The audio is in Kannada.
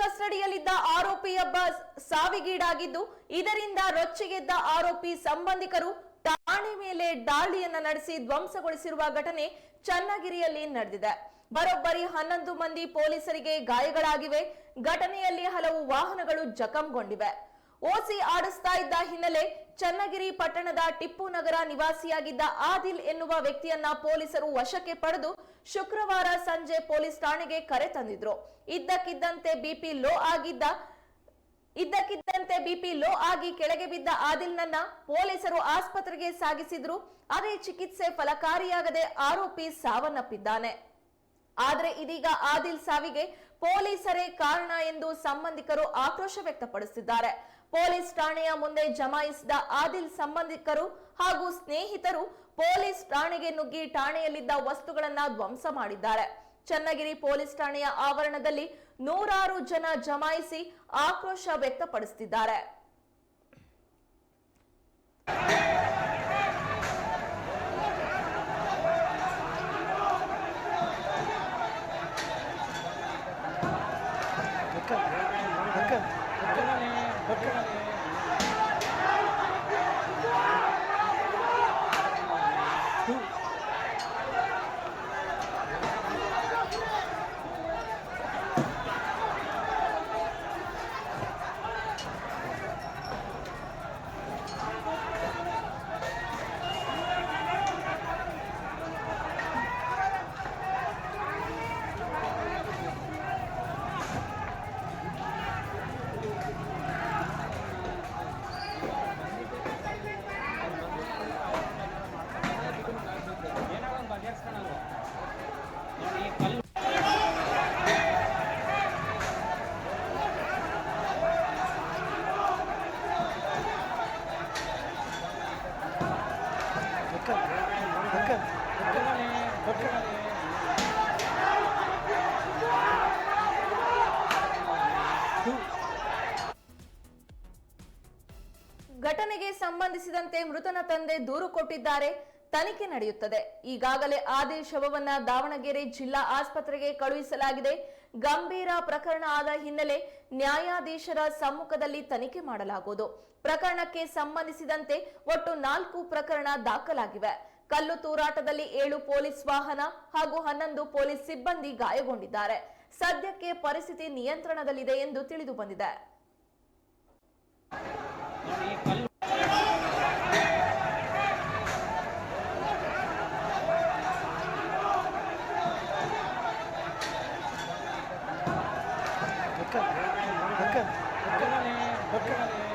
ಕೊಠಡಿಯಲ್ಲಿದ್ದ ಆರೋಪಿಯೊಬ್ಬ ಸಾವಿಗೀಡಾಗಿದ್ದು, ಇದರಿಂದ ರೊಚ್ಚಿಗೆದ್ದ ಆರೋಪಿ ಸಂಬಂಧಿಕರು ಠಾಣೆ ಮೇಲೆ ದಾಳಿಯನ್ನ ನಡೆಸಿ ಧ್ವಂಸಗೊಳಿಸಿರುವ ಘಟನೆ ಚನ್ನಗಿರಿಯಲ್ಲಿ ನಡೆದಿದೆ. ಬರೋಬ್ಬರಿ ಹನ್ನೊಂದು ಮಂದಿ ಪೊಲೀಸರಿಗೆ ಗಾಯಗಳಾಗಿವೆ. ಘಟನೆಯಲ್ಲಿ ಹಲವು ವಾಹನಗಳು ಜಖಂಗೊಂಡಿವೆ. ಓಸಿ ಆಡಿಸ್ತಾ ಇದ್ದ ಹಿನ್ನೆಲೆ ಚನ್ನಗಿರಿ ಪಟ್ಟಣದ ಟಿಪ್ಪು ನಗರ ನಿವಾಸಿಯಾಗಿದ್ದ ಆದಿಲ್ ಎನ್ನುವ ವ್ಯಕ್ತಿಯನ್ನ ಪೊಲೀಸರು ವಶಕ್ಕೆ ಪಡೆದು ಶುಕ್ರವಾರ ಸಂಜೆ ಪೊಲೀಸ್ ಠಾಣೆಗೆ ಕರೆ ತಂದಿದ್ರು. ಇದ್ದಕ್ಕಿದ್ದಂತೆ ಬಿಪಿ ಲೋ ಆಗಿದ್ದ, ಇದ್ದಕ್ಕಿದ್ದಂತೆ ಬಿಪಿ ಲೋ ಆಗಿ ಕೆಳಗೆ ಬಿದ್ದ ಆದಿಲ್ನನ್ನ ಪೊಲೀಸರು ಆಸ್ಪತ್ರೆಗೆ ಸಾಗಿಸಿದ್ರು. ಅದೇ ಚಿಕಿತ್ಸೆ ಫಲಕಾರಿಯಾಗದೆ ಆರೋಪಿ ಸಾವನ್ನಪ್ಪಿದ್ದಾನೆ. ಆದ್ರೆ ಇದೀಗ ಆದಿಲ್ ಸಾವಿಗೆ ಪೊಲೀಸರೇ ಕಾರಣ ಎಂದು ಸಂಬಂಧಿಕರು ಆಕ್ರೋಶ ವ್ಯಕ್ತಪಡಿಸಿದ್ದಾರೆ. ಪೊಲೀಸ್ ಠಾಣೆಯ ಮುಂದೆ ಜಮಾಯಿಸಿದ ಆದಿಲ್ ಸಂಬಂಧಿಕರು ಹಾಗೂ ಸ್ನೇಹಿತರು ಪೊಲೀಸ್ ಠಾಣೆಗೆ ನುಗ್ಗಿ ಠಾಣೆಯಲ್ಲಿದ್ದ ವಸ್ತುಗಳನ್ನ ಧ್ವಂಸ ಮಾಡಿದ್ದಾರೆ. ಚನ್ನಗಿರಿ ಪೊಲೀಸ್ ಠಾಣೆಯ ಆವರಣದಲ್ಲಿ ನೂರಾರು ಜನ ಜಮಾಯಿಸಿ ಆಕ್ರೋಶ ವ್ಯಕ್ತಪಡಿಸುತ್ತಿದ್ದಾರೆ ಘಟನೆಗೆ ಸಂಬಂಧಿಸಿದಂತೆ ಮೃತನ ತಂದೆ ದೂರು ಕೊಟ್ಟಿದ್ದಾರೆ. ತನಿಖೆ ನಡೆಯುತ್ತದೆ. ಈಗಾಗಲೇ ಆದಿ ಶವವನ್ನ ದಾವಣಗೆರೆ ಜಿಲ್ಲಾ ಆಸ್ಪತ್ರೆಗೆ ಕಳುಹಿಸಲಾಗಿದೆ. ಗಂಭೀರ ಪ್ರಕರಣ ಆದ ಹಿನ್ನೆಲೆ ನ್ಯಾಯಾಧೀಶರ ಸಮ್ಮುಖದಲ್ಲಿ ತನಿಖೆ ಮಾಡಲಾಗುವುದು. ಪ್ರಕರಣಕ್ಕೆ ಸಂಬಂಧಿಸಿದಂತೆ ಒಟ್ಟು ನಾಲ್ಕು ಪ್ರಕರಣ ದಾಖಲಾಗಿವೆ. ಕಲ್ಲು ತೂರಾಟದಲ್ಲಿ ಏಳು ಪೊಲೀಸ್ ವಾಹನ ಹಾಗೂ ಹನ್ನೊಂದು ಪೊಲೀಸ್ ಸಿಬ್ಬಂದಿ ಗಾಯಗೊಂಡಿದ್ದಾರೆ. ಸದ್ಯಕ್ಕೆ ಪರಿಸ್ಥಿತಿ ನಿಯಂತ್ರಣದಲ್ಲಿದೆ ಎಂದು ತಿಳಿದು ಬಂದಿದೆ. 몇 개만에 몇 개만에